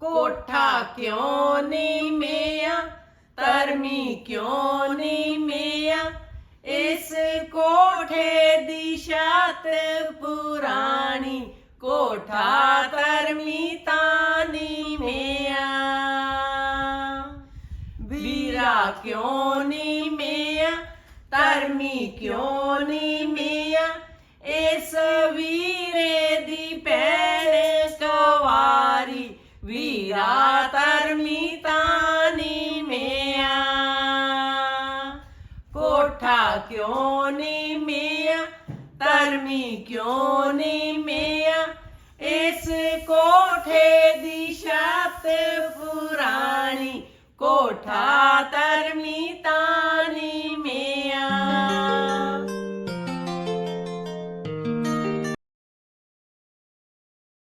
कोठा क्यों नहीं मेया? तरमी क्यों नहीं मेया? इस कोठे दी छत पुरानी, कोठा तरमी तानी मेया। बीरा क्यों नहीं मेया? तरमी क्यों नहीं मेया? इस वी ਕਵਾਰੀ ਵੀਰਾ ਧਰਮੀ ਤਾਂ ਨਹੀਂ ਮਿਆ ਕੋਠਾ ਕਿਉਂ ਨਹੀਂ ਮਿਆ ਧਰਮੀ ਕਿਉਂ ਨਹੀਂ ਮਿਆ ਇਸ ਕੋਠੇ ਦੀ ਛੱਤ